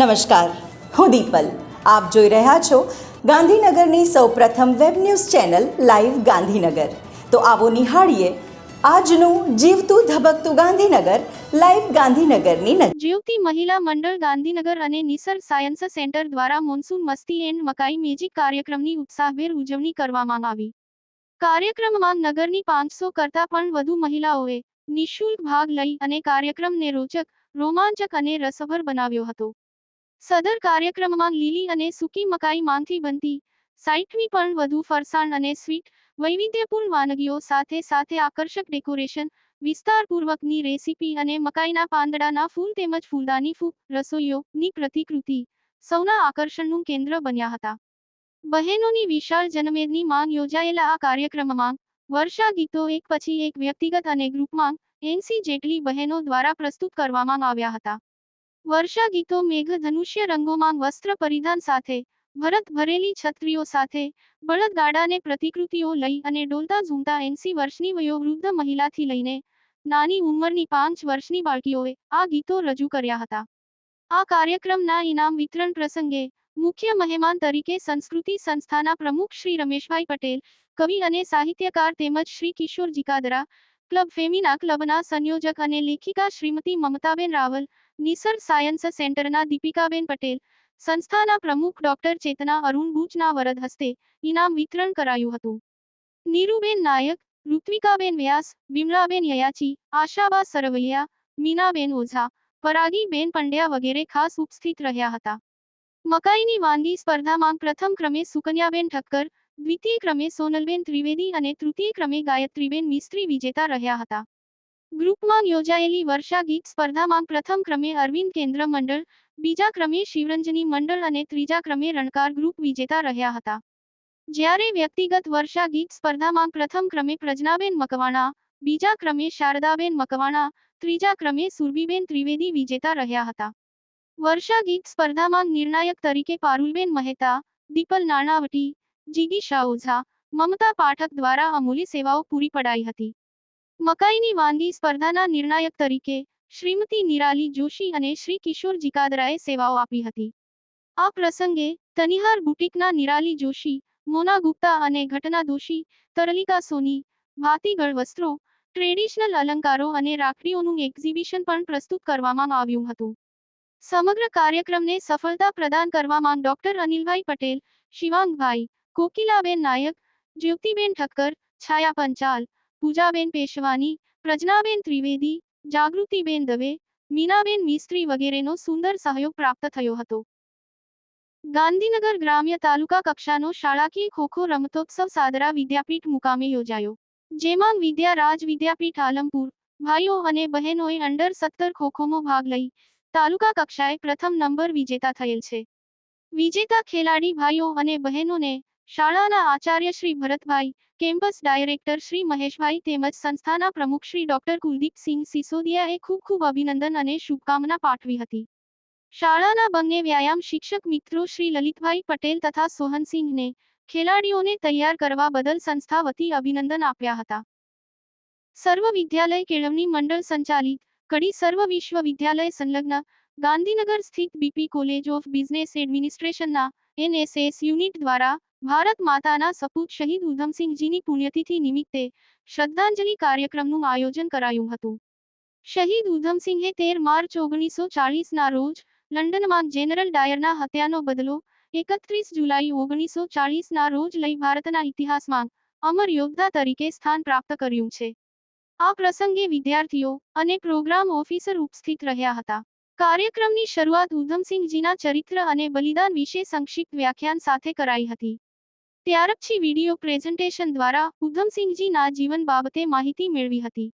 નમસ્કાર. હું દીપલ. આપ જોઈ રહ્યા છો ગાંધીનગરની સૌપ્રથમ web news channel live Gandhinagar. તો આવો નિહાળીએ આજનું જીવતું ધબકતું ગાંધીનગર લાઈવ ગાંધીનગરની જીવતી મહિલા મંડળ ગાંધીનગર અને નિસર્ગ સાયન્સ સેન્ટર દ્વારા મોન્સૂન મસ્તી એન્ડ મકાઈ મેજિક કાર્યક્રમની ઉત્સાહભેર ઉજવણી કરવામાં આવી. કાર્યક્રમમાં નગરની પાંચસો કરતા પણ વધુ મહિલાઓએ નિઃશુલ્ક ભાગ લઈ અને કાર્યક્રમને રોચક, રોમાંચક અને રસભર બનાવ્યો હતો. સદર કાર્યક્રમમાં લીલી અને સૂકી મકાઈ માંથી બનતી સાઈઠમી પણ વધુ ફરસાણ અને સ્વીટ, વૈવિધ્યપૂર્ણ વાનગીઓ સાથે સાથે આકર્ષક ડેકોરેશન, વિસ્તારપૂર્વકની રેસીપી અને મકાઈના પાંદડાના ફૂલ તેમજ ફૂલદાની ફૂલ રસોઈઓની પ્રતિકૃતિ સૌના આકર્ષણનું કેન્દ્ર બન્યા હતા. બહેનોની વિશાળ જનમેદની માંગ યોજાયેલા આ કાર્યક્રમમાં વર્ષા ગીતો એક પછી એક વ્યક્તિગત અને ગ્રુપમાં એનસી જેટલી બહેનો દ્વારા પ્રસ્તુત કરવામાં આવ્યા હતા. વર્ષા ગીતો મેઘ રંગોમાં વસ્ત્ર પરિધાન સાથે, ભરત ભરેલી છત્રીઓ સાથે, બળદગાડાને પ્રતિકૃતિઓ લઈ અને ડોલતા ઝૂમતા એંસી વર્ષની વયોવૃદ્ધ મહિલાથી લઈને નાની ઉંમરની પાંચ વર્ષની બાળકીઓએ આ ગીતો રજૂ કર્યા હતા. આ કાર્યક્રમના ઇનામ વિતરણ પ્રસંગે મુખ્ય મહેમાન તરીકે સંસ્કૃતિ સંસ્થાના પ્રમુખ શ્રી રમેશભાઈ પટેલ, કવિ અને સાહિત્યકાર તેમજ શ્રી કિશોર જીકાદરા ક્લબ ફેમિના ક્લબના સંયોજક અને લેખિકા શ્રીમતી મમતાબેન રાવલ, નિસર્ગ સાયન્સ સેન્ટરના દીપિકાબેન પટેલ, સંસ્થાના પ્રમુખ ડોક્ટર ચેતના અરુણ બુચના વરદ હસ્તે ઇનામ વિતરણ કરાયું હતું. નીરુબેન નાયક, ઋત્વિકાબેન વ્યાસ, વિમલાબેન યયાચી, આશાબા સરવૈયા, મીનાબેન ઓઝા, પરાગીબેન પંડ્યા વગેરે ખાસ ઉપસ્થિત રહ્યા હતા. મકાઈની વાનગી સ્પર્ધામાં પ્રથમ ક્રમે સુકન્યાબેન ઠક્કર દ્વિતીય ક્રમે સોનલબેન ત્રિવેદી અને તૃતીય ક્રમે ગાયત્રીબેન મિસ્ત્રી વિજેતા રહ્યા હતા. ગ્રુપમાં યોજાયેલી વર્ષા ગીત સ્પર્ધામાં પ્રથમ ક્રમે અરવિંદ કેન્દ્ર મંડળ, બીજા ક્રમે શિવરંજની મંડળ અને ત્રીજા ક્રમે રણકાર ગ્રુપ વિજેતા રહ્યા હતા. જ્યારે વ્યક્તિગત વર્ષા ગીત સ્પર્ધામાં પ્રથમ ક્રમે પ્રજ્ઞાબેન મકવાણા, બીજા ક્રમે શારદાબેન મકવાણા, ત્રીજા ક્રમે સુરભીબેન ત્રિવેદી વિજેતા રહ્યા હતા. વર્ષા ગીત સ્પર્ધામાં નિર્ણાયક તરીકે પારુલબેન મહેતા, દીપલ નાણાવટી જીગીશા ઓઝા મમતા પાઠક દ્વારા અમૂલ્ય સેવાઓ પૂરી પડાઈ હતી. મકાઈની વાનગી સ્પર્ધાના નિર્ણાયક તરીકે શ્રીમતી નિરાલી જોશી અને શ્રી કિશોર જીકાદરાએ સેવાઓ આપી હતી. આ પ્રસંગે તનિહાર બુટીકના નિરાલી જોશી, મોના ગુપ્તા અને ઘટના દોશી તરલિકા સોની ભાતીગળ વસ્ત્રો ટ્રેડિશનલ અલંકારો અને રાખડીઓનું એક્ઝિબિશન પણ પ્રસ્તુત કરવામાં આવ્યું હતું. સમગ્ર કાર્યક્રમને સફળતા પ્રદાન કરવામાં ડોક્ટર અનિલભાઈ પટેલ, શિવાંગભાઈ કોકિલાબેન નાયક, જ્યોતિબેન ઠક્કર, છાયા પંચાલ, પૂજાબેન પેશવાની, પ્રજ્ઞાબેન ત્રિવેદી, જાગૃતિબેન દવે, મીનાબેન મિસ્ત્રી વગેરેનો સુંદર સહયોગ પ્રાપ્ત થયો હતો. ગાંધીનગર ગ્રામ્ય તાલુકા કક્ષાનો શાળાકીય ખોખો રમતોત્સવ સાદરા વિદ્યાપીઠ મુકામે યોજાયો, જેમાં વિદ્યા રાજ વિદ્યાપીઠ આલમપુર, ભાઈઓ અને બહેનોએ અંડર સત્તર ખોખોમાં ભાગ લઈ તાલુકા કક્ષાએ પ્રથમ નંબર વિજેતા થયેલ છે. વિજેતા ખેલાડી ભાઈઓ અને બહેનોને શાળાના આચાર્ય શ્રી ભરતભાઈ, કેમ્પસ ડાયરેક્ટર શ્રી મહેશભાઈ તેમજ સંસ્થાના પ્રમુખ શ્રી ડોક્ટર કુલદીપસિંહ સિસોદિયાએ ખૂબ ખૂબ અભિનંદન અને શુભકામના પાઠવી હતી. શાળાના બંને વ્યાયામ શિક્ષક મિત્રો શ્રી લલિતભાઈ પટેલ તથા સોહનસિંહને ખેલાડીઓને તૈયાર કરવા બદલ સંસ્થા વતી અભિનંદન આપ્યા હતા. સર્વ વિદ્યાલય કેળવણી મંડળ સંચાલિત કડી સર્વ વિશ્વવિદ્યાલય સંલગ્ન ગાંધીનગર સ્થિત બીપી કોલેજ ઓફ બિઝનેસ એડમિનિસ્ટ્રેશનના એનએસએસ યુનિટ દ્વારા ભારત માતાના સપૂત શહીદ ઉધમસિંહજીની પુણ્યતિથિ નિમિત્તે શ્રદ્ધાંજલિ કાર્યક્રમનું આયોજન કરાયું હતું. શહીદ ઉધમસિંહે તેર માર્ચ ઓગણીસો ચાલીસના રોજ લંડનમાં જનરલ ડાયરના હત્યાનો બદલો એકત્રીસ જુલાઈ ઓગણીસો ચાલીસના રોજ લઈ ભારતના ઇતિહાસમાં અમર યોદ્ધા તરીકે સ્થાન પ્રાપ્ત કર્યું છે. આ પ્રસંગે વિદ્યાર્થીઓ અને પ્રોગ્રામ ઓફિસર ઉપસ્થિત રહ્યા હતા. કાર્યક્રમની શરૂઆત ઉધમસિંહજીના ચરિત્ર અને બલિદાન વિશે સંક્ષિપ્ત વ્યાખ્યાન સાથે કરાઈ હતી. ત્યારપછી વીડિયો પ્રેઝન્ટેશન દ્વારા ઉધમસિંહજીના જીવન બાબતે માહિતી મેળવી હતી.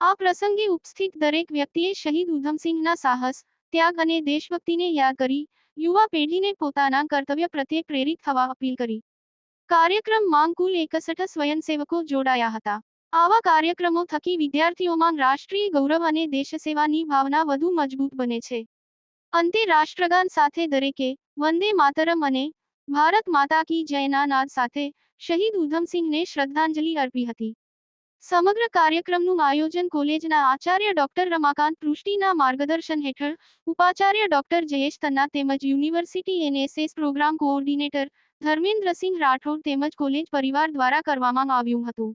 આ પ્રસંગે ઉપસ્થિત દરેક વ્યક્તિએ શહીદ ઉધમસિંહના સાહસ, ત્યાગ અને દેશભક્તિને યાદ કરી, યુવા પેઢીને પોતાના કર્તવ્ય પ્રત્યે પ્રેરિત થવા અપીલ કરી. કાર્યક્રમમાં કુલ એકસઠ સ્વયંસેવકો જોડાયા હતા. આવા કાર્યક્રમો થકી વિદ્યાર્થીઓમાં રાષ્ટ્રીય ગૌરવ અને દેશસેવાની ભાવના વધુ મજબૂત બને છે. અંતે રાષ્ટ્રગાન સાથે દરેકે વંદે માતરમ અને ભારત માતા કી જયના નાદ સાથે શહીદ ઉધમસિંહને શ્રદ્ધાંજલિ અર્પી હતી. સમગ્ર કાર્યક્રમનું આયોજન કોલેજના આચાર્ય ડોક્ટર રમાકાંત પૃષ્ટિના માર્ગદર્શન હેઠળ ઉપાચાર્ય ડોક્ટર જયેશ તન્ના તેમજ university NSS program coordinator Dharmendrasinh Rathod તેમજ કોલેજ પરિવાર દ્વારા કરવામાં આવ્યું હતું.